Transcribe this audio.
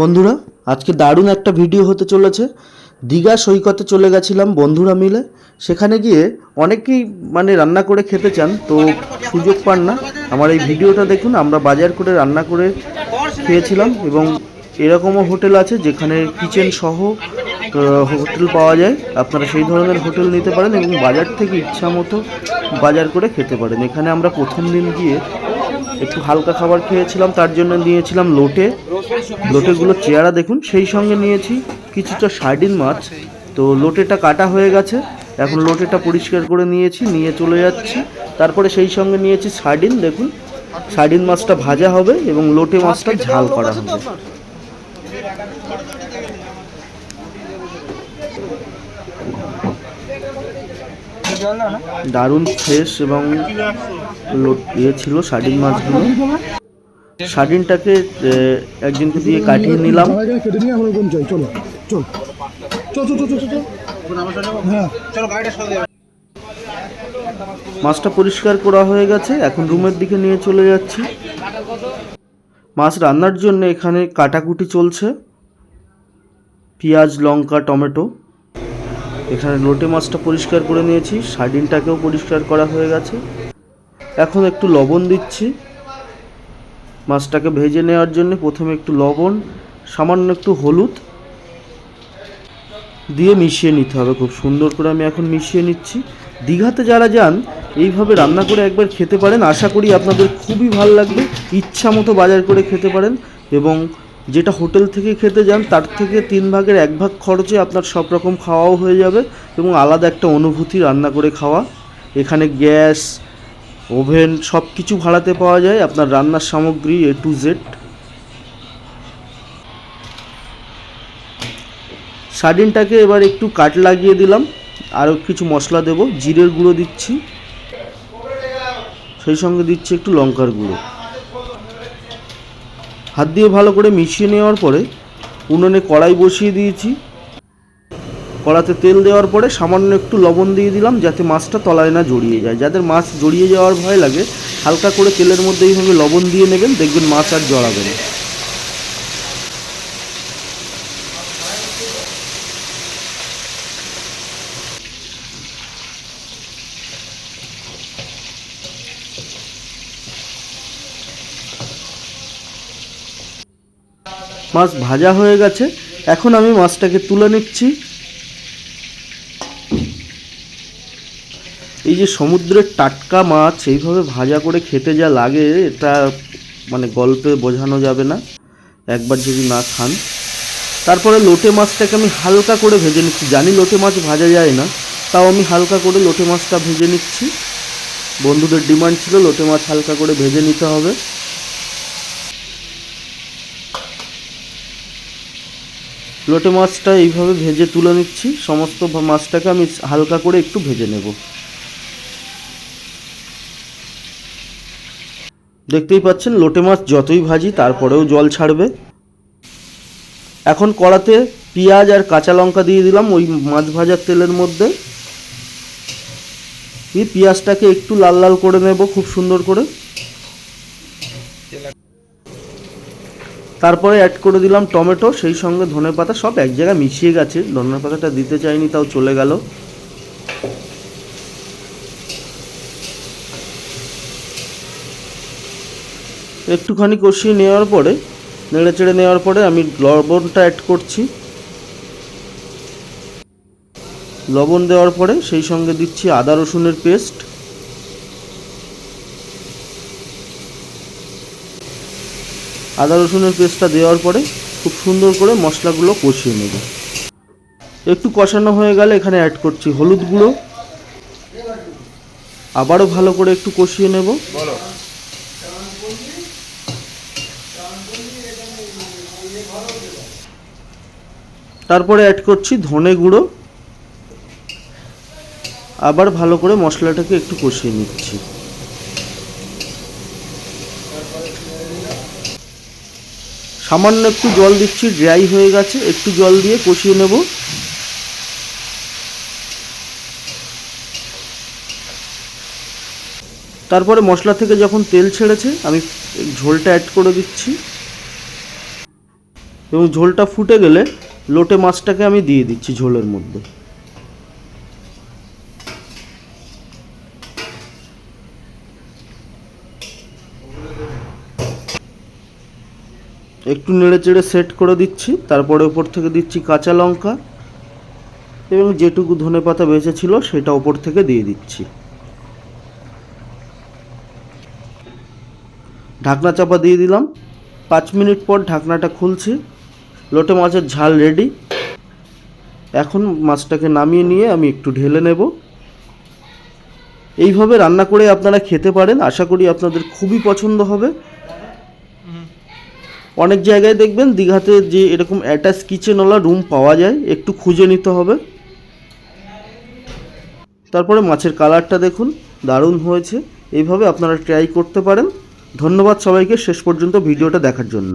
বন্ধুরা, আজকে দারুণ একটা ভিডিও হতে চলেছে। দীঘা সৈকতে চলে গেছিলাম বন্ধুরা মিলে। সেখানে গিয়ে অনেকেই মানে রান্না করে খেতে চান, তো সুযোগ পান না। আমার এই ভিডিওটা দেখুন, আমরা বাজার করে রান্না করে খেয়েছিলাম এবং এরকমও হোটেল আছে যেখানে কিচেন সহ হোটেল পাওয়া যায়। আপনারা সেই ধরনের হোটেল নিতে পারেন এবং বাজার থেকে ইচ্ছা মতো বাজার করে খেতে পারেন। এখানে আমরা প্রথম দিন গিয়ে একটু হালকা খাবার খেয়েছিলাম, তার জন্য নিয়েছিলাম লোটে। লোটেগুলো চেয়ারা দেখুন, সেই সঙ্গে নিয়েছি কিছুটা সার্ডিন মাছ। তো লোটেটা কাটা হয়ে গেছে, এখন লোটেটা পরিষ্কার করে নিয়েছি, নিয়ে চলে যাচ্ছি। তারপরে সেই সঙ্গে নিয়েছি সার্ডিন দেখুন। সার্ডিন মাছটা ভাজা হবে এবং লোটে মাছটা ঝাল করা হবে। দারুণ ফ্রেশ এবং ইয়ে ছিল সার্ডিন মাছগুলো। সার্ডিনটাকে আহ, একজনকে দিয়ে কাটিয়ে নিলাম। মাছটা পরিষ্কার করা হয়ে গেছে এখন রুমের দিকে নিয়ে চলে যাচ্ছি। মাছ রান্নার জন্য এখানে কাটাকুটি চলছে। পেঁয়াজ, লঙ্কা, টমেটো। এখানে লোটে মাছটা পরিষ্কার করে নিয়েছি সার্ডিনটাকেও পরিষ্কার করা হয়ে গেছে। এখন একটু লবণ দিচ্ছি। মাছটাকে ভেজে নেওয়ার জন্য প্রথমে একটু লবণ, সামান্য একটু হলুদ দিয়ে মিশিয়ে নিতে হবে। খুব সুন্দর করে আমি এখন মিশিয়ে নিচ্ছি। দীঘাতে যারা যান, এইভাবে রান্না করে একবার খেতে পারেন। আশা করি আপনাদের খুবই ভালো লাগবে। ইচ্ছা মতো বাজার করে খেতে পারেন এবং যেটা হোটেল থেকে খেতে যান, তার থেকে তিন ভাগের এক ভাগ খরচে আপনার সব রকম খাওয়াও হয়ে যাবে এবং আলাদা একটা অনুভূতি রান্না করে খাওয়া। এখানে গ্যাস, ওভেন সব কিছু ভাড়াতে পাওয়া যায় আপনার রান্নার সামগ্রী এ টু জেড সার্ডিনটাকে এবার একটু কাট লাগিয়ে দিলাম। আরও কিছু মশলা দেব, জিরের গুঁড়ো দিচ্ছি। সেই সঙ্গে দিচ্ছি একটু লঙ্কার গুঁড়ো। হাত দিয়ে ভালো করে মিশিয়ে নেওয়ার পরে উনুনে কড়াই বসিয়ে দিয়েছি। কড়াতে তেল দেওয়ার পরে সামান্য একটু লবণ দিয়ে দিলাম যাতে মাছটা তলায় না জড়িয়ে যায়। যাদের মাছ জড়িয়ে যাওয়ার ভয় লাগে, হালকা করে তেলের মধ্যে এইভাবে লবণ দিয়ে নেবেন, দেখবেন মাছ আর জড়াবে না। মাছ ভাজা হয়ে গেছে। এখন আমি মাছটাকে তুলে নিচ্ছি। এই যে সমুদ্রের টাটকা মাছ, এইভাবে ভাজা করে খেতে যা লাগে, এটা মানে গল্পে বোঝানো যাবে না। একবার যদি না খান। তারপরে লোটে মাছটাকে আমি হালকা করে ভেজে নিচ্ছি। জানি লোটে মাছ ভাজা যায় না, তাও আমি হালকা করে লোটে মাছটা ভেজে নিচ্ছি। বন্ধুদের ডিমান্ড ছিল লোটে মাছ হালকা করে ভেজে নিতে হবে। লোটে মাছটা এইভাবে ভেজে তুলে নিচ্ছি। সমস্ত মাছটাকে আমি হালকা করে একটু ভেজে নেব। দেখতেই পাচ্ছেন, লোটে মাছ যতই ভাজি, তারপরেও জল ছাড়বে। এখন কড়াতে পেঁয়াজ আর কাঁচা লঙ্কা দিয়ে দিলাম ওই মাছ ভাজার তেলের মধ্যে। এই পেঁয়াজটাকে একটু লাল লাল করে নেব খুব সুন্দর করে। তারপরে অ্যাড করে দিলাম টমেটো, সেই সঙ্গে ধনে পাতা সব এক জায়গায় মিশিয়ে গেছে। ধনে পাতাটা দিতে চাইনি, তাও চলে গেল। একটুখানি কষিয়ে নেওয়ার পরে নেড়ে চেড়ে নেওয়ার পরে আমি লবণটা অ্যাড করছি। লবণ দেওয়ার পরে সেই সঙ্গে দিচ্ছি আদা রসুনের পেস্ট আদা রসুনের পেস্টটা দেওয়ার পরে খুব সুন্দর করে মশলাগুলো কষিয়ে নেব। একটু কষানো হয়ে গেলে এখানে অ্যাড করছি হলুদ গুঁড়ো। আবারও ভালো করে একটু কষিয়ে নেব। তারপরে অ্যাড করছি ধনে গুঁড়ো। আবার ভালো করে মশলাটাকে একটু কষিয়ে নিচ্ছি। সামান্য একটু জল দিচ্ছি ড্রাই হয়ে গেছে, একটু জল দিয়ে কষিয়ে নেব। তারপরে মশলা থেকে যখন তেল ছেড়েছে, আমি ঝোলটা অ্যাড করে দিচ্ছি। এবং ঝোলটা ফুটে গেলে লোটে মাছটাকে আমি দিয়ে দিচ্ছি ঝোলের মধ্যে। একটু নেড়ে চেড়ে সেট করে দিচ্ছি, তারপরে উপর থেকে দিচ্ছি কাঁচা লঙ্কা এবং যেটুকু ধনে পাতা বেঁচে ছিল সেটা ওপর থেকে দিয়ে দিচ্ছি। ঢাকনা চাপা দিয়ে দিলাম। পাঁচ মিনিট পর ঢাকনাটা খুলছি। লোটে মাছের ঝাল রেডি এখন মাছটাকে নামিয়ে নিয়ে আমি একটু ঢেলে নেব। এইভাবে রান্না করে আপনারা খেতে পারেন। আশা করি আপনাদের খুবই পছন্দ হবে। অনেক জায়গায় দেখবেন দীঘাতে যে এরকম অ্যাটাচ কিচেনওয়ালা রুম পাওয়া যায়, একটু খুঁজে নিতে হবে। তারপরে মাছের কালারটা দেখুন, দারুণ হয়েছে। এইভাবে আপনারা ট্রাই করতে পারেন। ধন্যবাদ সবাইকে, শেষ পর্যন্ত ভিডিওটা দেখার জন্য।